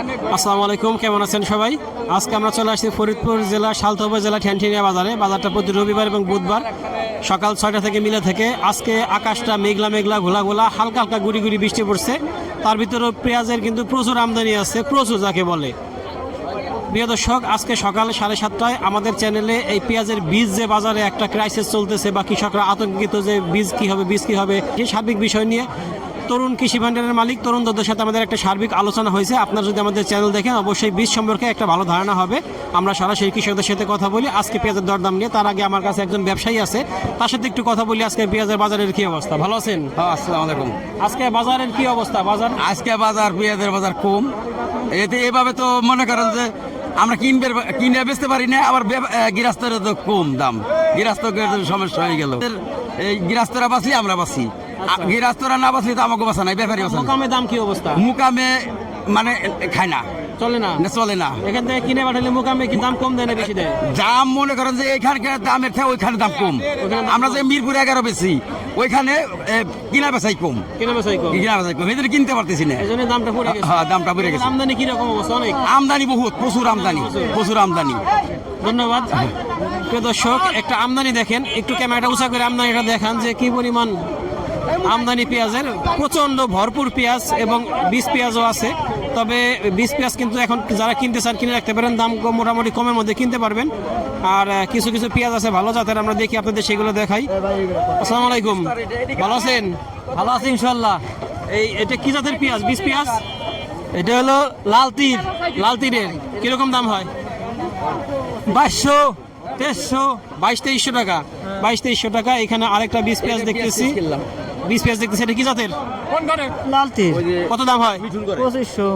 আসসালামু আলাইকুম, কেমন আছেন সবাই? আজকে আমরা চলে আসছি ফরিদপুর জেলা সালতবা জেলা ঠ্যানঠিনিয়া বাজারে। বাজারটা প্রতি রবিবার এবং বুধবার সকাল ছয়টা থেকে মিলে থেকে। আজকে আকাশটা মেঘলা মেঘলা, ঘোলা ঘোলা, হালকা হালকা গুড়ি গুড়ি বৃষ্টি পড়ছে। তার ভিতরে পেঁয়াজের কিন্তু প্রচুর আমদানি আছে, প্রচুর যাকে বলে। প্রিয় দর্শক, আজকে সকাল সাড়ে সাতটায় আমাদের চ্যানেলে এই পেঁয়াজের বীজ যে বাজারে একটা ক্রাইসিস চলতেছে বা কৃষকরা আতঙ্কিত যে বীজ কি হবে, বীজ কি হবে, এই সার্বিক বিষয় নিয়ে তরুণ কৃষি ভান্ডারের মালিক তরুণ দত্তের সাথে আমাদের একটা সার্বিক আলোচনা হয়েছে। আপনারা যদি আমাদের চ্যানেল দেখেন অবশ্যই বীজ সম্পর্কে একটা ভালো ধারণা হবে। আমরা সরাসরি কৃষকদের সাথে কথা বলি। আজকে পেঁয়াজের দরদাম নিয়ে। তার আগে আমার কাছে একজন ব্যবসায়ী আছে। তার সাথে একটু কথা বলি। আজকে পেঁয়াজের বাজারের কি অবস্থা? ভালো আছেন? হ্যাঁ, আসসালামু আলাইকুম। আজকে বাজারের কি অবস্থা? বাজার? আজকে বাজার পেঁয়াজের বাজার কম। এতে এভাবে তো মনে করেন যে আমরা কিনবে কিনে বেচতে পারি না আবার গৃহস্থের তো কম দাম। গৃহস্থকের তো সমস্যা হয়ে গেল। এই গৃহস্থরা বাঁচলি আমরা বাঁচি। আ- গৃহস্থরা না বাঁচলি তো আমাকে বাঁচা নাই ব্যাপারী বাঁচা। মোকামে দাম কি অবস্থা? মুকামে মানে খায় না। চলে না? চলে না। এখান থেকে কিনে পাঠালে মোকামে কি দাম কম দেয় না বেশি দেয়? দাম মনে করেন যে এইখানকার দামের থেকে ওইখানে দাম কম। আমরা যে মিরপুর এগারো বেশি ওইখানে কিনা বেচাই কম। কিনে বেচাই কম। কিনা বেচাই কম। এই কিনতে পারতেছি না। এই জন্য দামটা পড়ে গেছে। হ্যাঁ দামটা বেড়ে গেছে। আমদানি কি রকম অবস্থা? অনেক। আমদানি বহুত প্রচুর আমদানি প্রচুর। আমদানি। ধন্যবাদ। প্রিয় দর্শক একটা আমদানি দেখেন। একটু ক্যামেরাটা উঁচা করে আমদানিটা দেখান যে কি পরিমাণ আমদানি পেঁয়াজের প্রচণ্ড ভরপুর পেঁয়াজ এবং বীজ পেঁয়াজও আছে। তবে বীজ পেঁয়াজ কিন্তু এখন যারা কিনতে চান কিনে রাখতে পারেন। দাম মোটামুটি কমের মধ্যে কিনতে পারবেন। আর কিছু কিছু পেঁয়াজ আছে ভালো জাতের আমরা দেখি আপনাদের সেগুলো দেখাই। আসসালামু আলাইকুম। ভালো আছেন? ভালো আছি ইনশাল্লাহ এই এটা কি জাতের পেঁয়াজ? বীজ পেঁয়াজ? এটা হলো লাল তীর। লাল তীরের। কীরকম দাম হয়? বাইশশো। তেইশশো? বাইশ তেইশশো টাকা। বাইশ তেইশশো টাকা। এখানে আরেকটা বিশ পেঁয়াজ দেখতেছি। বিশ পেঁয়াজ দেখতেছি এটা কি জাতের? লালতি কত দাম হয়? পঁচিশশো।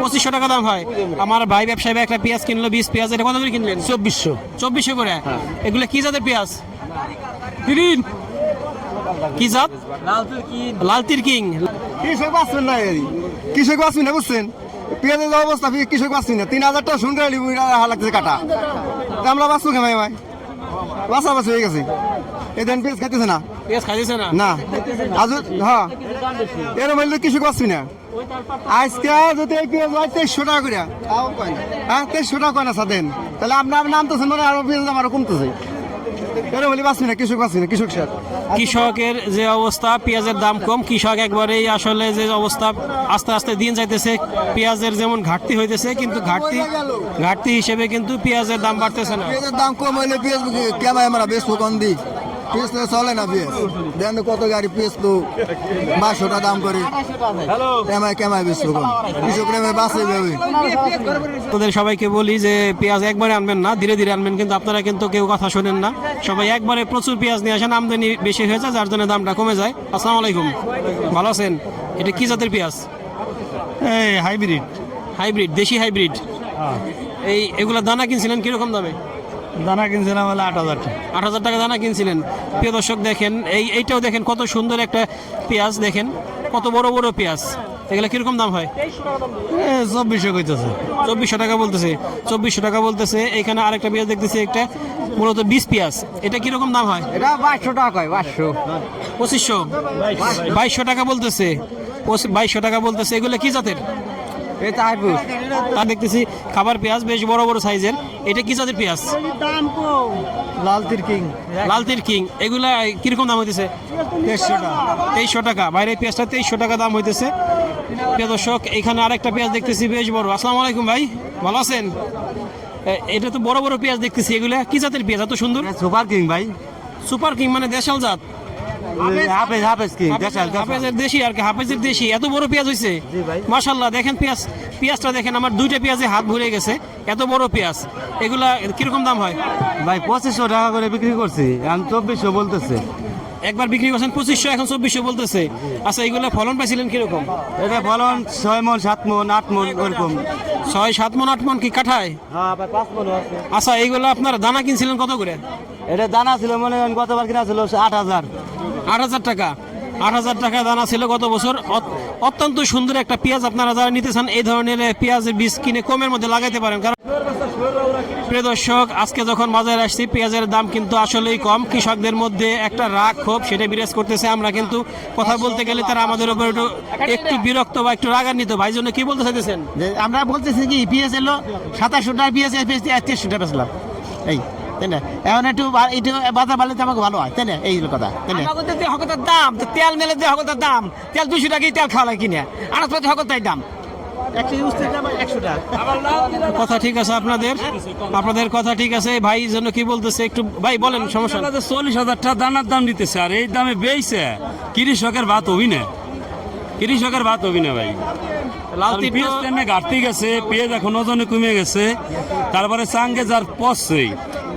পঁচিশশো টাকা দাম হয়। আমার ভাই ব্যবসায়ী ভাই একটা পেঁয়াজ কিনলো বিশ পেঁয়াজ এটা কত করে কিনলেন? চব্বিশশো। চব্বিশশো করে? এগুলো কি জাতের পেঁয়াজ? গ্রিন কি জাত? লাল তীর কিং? কৃষক বাঁচবেন না এই কৃষক বাঁচবেন না বুঝছেন? পেঁয়াজের অবস্থা কৃষক বাঁচবেন না। তিন হাজার টাকা শুন করে হার লাগতেছে কাটা। আমরা বাঁচবো কেন ভাই? বাঁচা বাঁচা হয়ে গেছে। এই দেন পেঁয়াজ খাইতেছে না। না? না। আজ হ্যাঁ। এর বললে কৃষক বাঁচবি না। আজকে যদি এই পেঁয়াজ হয় তেইশশো টাকা করে হ্যাঁ তেইশশো টাকা কয় না সাদেন তাহলে আপনার নামতেছেন মানে আরও পেঁয়াজ দাম আরও কমতেছে। এর বলি বাঁচবি না কৃষক বাঁচবি না কৃষক স্যার কৃষকের যে অবস্থা পেঁয়াজের দাম কম। কৃষক একবারেই আসলে যে অবস্থা আস্তে আস্তে দিন যাইতেছে। পেঁয়াজের যেমন ঘাটতি হইতেছে কিন্তু ঘাটতি ঘাটতি হিসেবে কিন্তু পেঁয়াজের দাম বাড়তেছে না। পেঁয়াজের দাম কম হইলে পেঁয়াজ কেমাই আমরা বেশ দিই পেঁয়াজ তো চলে না পেঁয়াজ দেন কত গাড়ি পেঁয়াজ তো বারোশো দাম করে। কেমাই কেমাই বেশ কম। কৃষক নেমে বাঁচে যাবে তোদের সবাইকে বলি যে পেঁয়াজ একবারে আনবেন না ধীরে ধীরে আনবেন কিন্তু আপনারা কিন্তু কেউ কথা শোনেন না। সবাই একবারে প্রচুর পেঁয়াজ নিয়ে আসেন আমদানি বেশি হয়ে যায় যার জন্য দামটা কমে যায়। আসসালামু আলাইকুম। ভালো আছেন? এটা কি জাতের পেঁয়াজ? এই হাইব্রিড। হাইব্রিড দেশি হাইব্রিড। এই এগুলো দানা কিনছিলেন? কীরকম দামে? দানা কিনছিলাম হলে আট হাজার আট হাজার টাকা দানা কিনছিলেন। প্রিয় দর্শক দেখেন এই এইটাও দেখেন কত সুন্দর একটা পেঁয়াজ দেখেন কত বড় বড় পেঁয়াজ। এগুলো কীরকম দাম হয়? চব্বিশশো কইতেছে। চব্বিশশো টাকা বলতেছে। চব্বিশশো টাকা বলতেছে। এখানে আরেকটা পেঁয়াজ দেখতেছি একটা মূলত বিশ পেঁয়াজ। এটা কীরকম দাম হয়? এটা বাইশশো টাকা কয় বাইশশো। পঁচিশশো? বাইশশো টাকা বলতেছে। বাইশশো টাকা বলতেছে। এগুলো কি জাতের? এটা তা দেখতেছি খাবার পেঁয়াজ বেশ বড় বড় সাইজের। এটা কি জাতের পেঁয়াজ? লাল তির কিং। লাল তীর কিং। এগুলা কীরকম দাম হইতেছে? দেড়শো টাকা। তেইশশো টাকা। বাইরের পেঁয়াজটা তেইশশো টাকা দাম হইতেছে। প্রিয় দর্শক এখানে আরেকটা পেঁয়াজ দেখতেছি বেশ বড়। আসসালামু আলাইকুম ভাই ভালো আছেন? এটা তো বড় বড় পেঁয়াজ দেখতেছি এগুলা। কি জাতের পেঁয়াজ? এত সুন্দর। সুপার কিং ভাই। সুপার কিং মানে দেশাল জাত। হাফেজ হাফেজ কিং? হাফেজের দেশি আর কি হাফেজের দেশি। এত বড় পেঁয়াজ হয়েছে মাশাল্লাহ দেখেন পেঁয়াজ পেঁয়াজটা দেখেন আমার দুইটা পেঁয়াজে হাত ভরে গেছে। এত বড় পেঁয়াজ। এগুলা কীরকম দাম হয়? ভাই পঁচিশশো টাকা করে বিক্রি করছি। আমি চব্বিশশো বলতেছে। একবার বিক্রি করছেন পঁচিশশো এখন চব্বিশশো বলতেছে। আচ্ছা এগুলা ফলন পাইছিলেন কীরকম? এটা ফলন ছয় মন সাত মন আট মন ওরকম। ছয় সাত মন আট মন কি কাঠায়? হ্যাঁ আচ্ছা এইগুলো আপনার দানা কিনছিলেন কত করে? এটা দানা ছিল মনে করেন গতবার কিনা ছিল আট হাজার। আট হাজার টাকা। আট হাজার টাকা দানা ছিল গত বছর। অত- অত্যন্ত সুন্দর একটা পেঁয়াজ আপনারা যারা নিতে চান, এই ধরনের পেঁয়াজের বীজ কিনে কমের মধ্যে লাগাইতে পারেন। কারণ প্রিয় দর্শক, আজকে যখন বাজারে আসছি, পেঁয়াজের দাম কিন্তু আসলেই কম। কৃষকদের মধ্যে একটা রাগ, ক্ষোভ, সেটা বিরাজ করতেছে আমরা কিন্তু। কথা বলতে গেলে তারা আমাদের উপর একটু একটু বিরক্ত বা একটু রাগান্বিত। ভাই জন্য কি বলতে চাইতেছেন? আমরা বলতেছি কি পিএস এলো সাতাশশো টাকা পিএস তেইশশো টাকা এই তাই না? এখন একটু একটু বাজার বাড়লে তো আমাকে ভালো হয় তাই না? এই কথা তাই না? আমাদের যে হকতার দাম? তো তেল মেলে যে হকতার দাম? তেল দুশো টাকাই তেল খাওয়া লাগে কিনে? আনাজপাতি হকতাই দাম? কথা ঠিক আছে আপনাদের? আপনাদের কথা ঠিক আছে ভাই জন্য কি বলতেছে একটু ভাই বলেন সমস্যা। চল্লিশ হাজার টাকা দানার দাম দিতেছে আর এই দামে বেইছে। কৃষকের ভাত হবি না কৃষকের ভাত হবি না ভাই পেঁয়াজ ঘাটতি গেছে পেঁয়াজ এখন ওজনে কমে গেছে তারপরে চাঙ্গে যার পচছে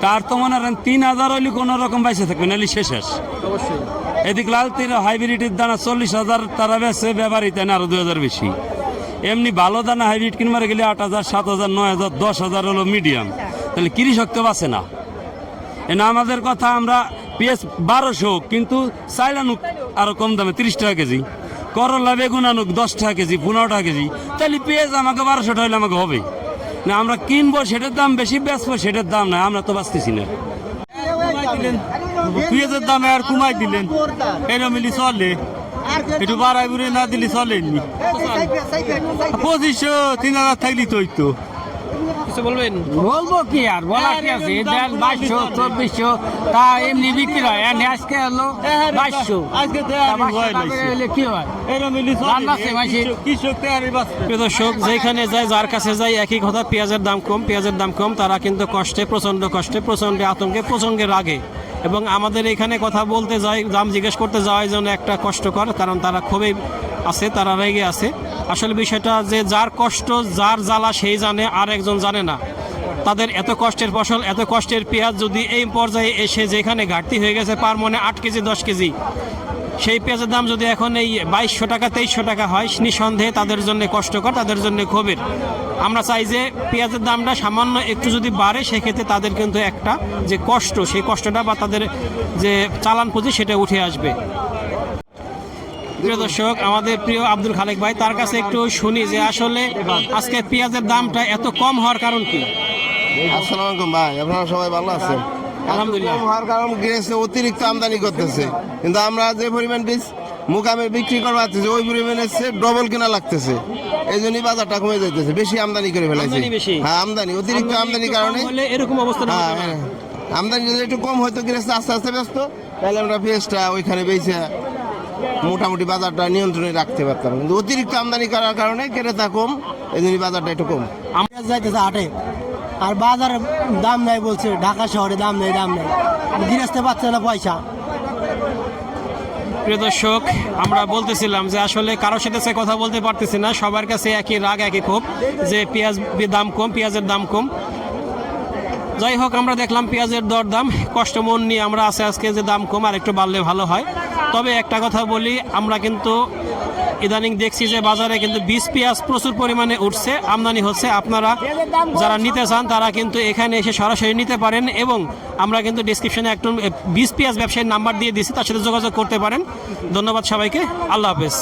তার তো মনে করেন তিন হাজার হইলে কোনো রকম বাইসে থাকবে নাহলে শেষ। শেষ এদিক লাল তীর হাইব্রিডের দানা চল্লিশ হাজার তারা বেছে ব্যাপারই না আরও দুই হাজার বেশি। এমনি ভালো দানা হাইব্রিড কিনবার গেলে আট হাজার সাত হাজার নয় হাজার দশ হাজার হলো মিডিয়াম তাহলে কৃষক তো বাঁচে না। এনা আমাদের কথা আমরা পেঁয়াজ বারোশো কিন্তু চাইল আনুক আরও কম দামে তিরিশ টাকা কেজি। করলা বেগুন আনুক দশ টাকা কেজি পনেরো টাকা কেজি। তাহলে পেঁয়াজ আমাকে বারোশো টাকা হলে আমাকে হবে না, আমরা কিনবো, সেটার দাম বেশি, বেচবো, সেটার দাম না আমরা তো বাঁচতেছি না। পেঁয়াজের দামে আর কমাই দিলেন। এরম মিলি চলে। একটু বাড়াই বুড়ে না দিলে চলেননি। পঁচিশশো, তিন হাজার থাকলি তো কিছু বলবেন? বলব কি আর বলার কি আছে? তেল বাইশশো চব্বিশশো তা এমনি বিক্রি হয়। আর আজকে হলো বাইশশো। আজকে কি হয়? দর্শক যেখানে যায় যার কাছে যায় একই কথা পেঁয়াজের দাম কম পেঁয়াজের দাম কম তারা কিন্তু কষ্টে প্রচণ্ড কষ্টে প্রচণ্ড আতঙ্কে প্রচণ্ড রাগে। এবং আমাদের এখানে কথা বলতে যাই দাম জিজ্ঞেস করতে যাওয়ার জন্য একটা কষ্টকর কারণ তারা খুবই আছে, তারা রেগে আছে। আসলে বিষয়টা যে যার কষ্ট, যার জ্বালা সেই জানে, আর একজন জানে না। তাদের এত কষ্টের ফসল, এত কষ্টের পেঁয়াজ যদি এই পর্যায়ে এসে যেখানে ঘাটতি হয়ে গেছে পার মনে আট কেজি, দশ কেজি, সেই পেঁয়াজের দাম যদি এখন এই বাইশশো টাকা, তেইশশো টাকা হয়, নিঃসন্দেহে তাদের জন্য কষ্টকর, তাদের জন্য ক্ষোভের। আমরা চাই যে পেঁয়াজের দামটা সামান্য একটু যদি বাড়ে, সেক্ষেত্রে তাদের কিন্তু একটা যে কষ্ট, সেই কষ্টটা বা তাদের যে চালান পুঁজি, সেটা উঠে আসবে। প্রিয় দর্শক আমাদের প্রিয় আব্দুল খালেক ভাই তার কাছে একটু শুনি যে আসলে আজকে পেঁয়াজের দামটা এত কম হওয়ার কারণ কি? আসসালামু আলাইকুম ভাই আপনারা সবাই ভালো আছেন? আলহামদুলিল্লাহ। হওয়ার কারণ অতিরিক্ত আমদানি করতেছে। কিন্তু আমরা যে পরিমাণ বীজ মুকামে বিক্রি করব ওই পরিমাণে সে ডবল কেনা লাগতেছে। এই জন্যই বাজারটা কমে যাইতেছে বেশি আমদানি করে ফেলাইছে। আমদানি হ্যাঁ আমদানি অতিরিক্ত আমদানির কারণে। এরকম অবস্থা হ্যাঁ হ্যাঁ। আমদানি যদি একটু কম হয়তো গৃহস্থ আস্তে আস্তে ব্যস্ত তাহলে আমরা পেঁয়াজটা ওইখানে বেঁচে মোটামুটি বাজারটা নিয়ন্ত্রণে রাখতে পারতাম। কিন্তু অতিরিক্ত আমদানি করার কারণে ক্রেতা কম এই জন্যই বাজারটা একটু কম। পেঁয়াজ যাইতেছে হাটে আর বাজারে দাম নাই বলছে ঢাকা শহরে দাম নেই দাম নেই। গৃহস্থে পাচ্ছে না পয়সা। প্রিয় দর্শক আমরা বলতেছিলাম যে আসলে কারোর সাথে সে কথা বলতে পারতেছি না সবার কাছে একই রাগ একই ক্ষোভ যে পেঁয়াজ দাম কম পেঁয়াজের দাম কম। যাই হোক আমরা দেখলাম পেঁয়াজের দর দাম কষ্ট মন নিয়ে আমরা আছে আজকে যে দাম কম আর একটু বাড়লে ভালো হয়। তবে একটা কথা বলি, আমরা কিন্তু ইদানিং দেখছি যে বাজারে কিন্তু বিষ পেঁয়াজ প্রচুর পরিমাণে উঠছে। আমদানি হচ্ছে। আপনারা যারা নিতে চান, তারা কিন্তু এখানে এসে সরাসরি নিতে পারেন এবং আমরা কিন্তু ডিসক্রিপশনে একটু বিষ পেঁয়াজ ব্যবসায়ীর নাম্বার দিয়ে দিচ্ছি তার সাথে যোগাযোগ করতে পারেন। ধন্যবাদ সবাইকে। আল্লাহ হাফেজ।